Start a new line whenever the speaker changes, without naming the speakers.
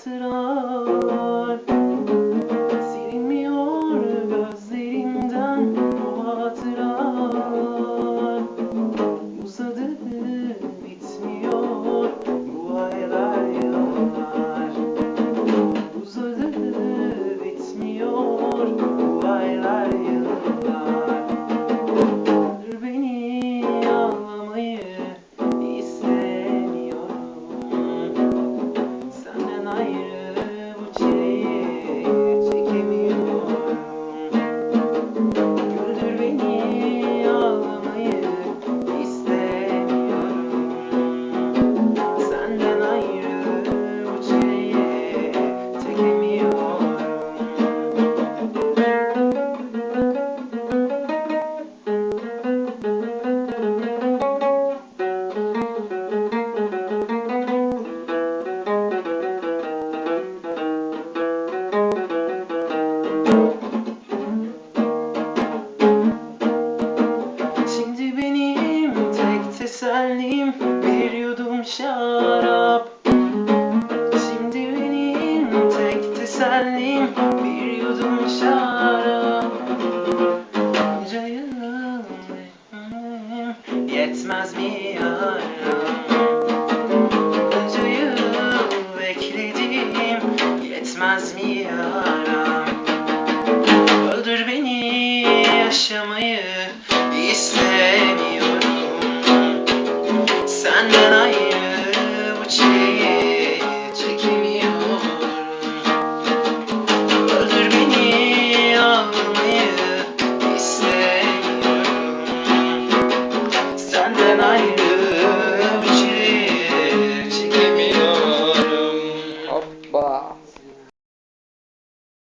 hatıra I am. Şarap. Şimdi benim tek tesellim bir yudum şarap. Bunca yetmez mi yaram Bunca yıl bekledim yetmez mi yaram Öldür beni yaşamayı istemiyorum Senden ayrı bu çileyi çekemiyorum. Öldür beni ağlamayı istemiyorum. Senden ayrı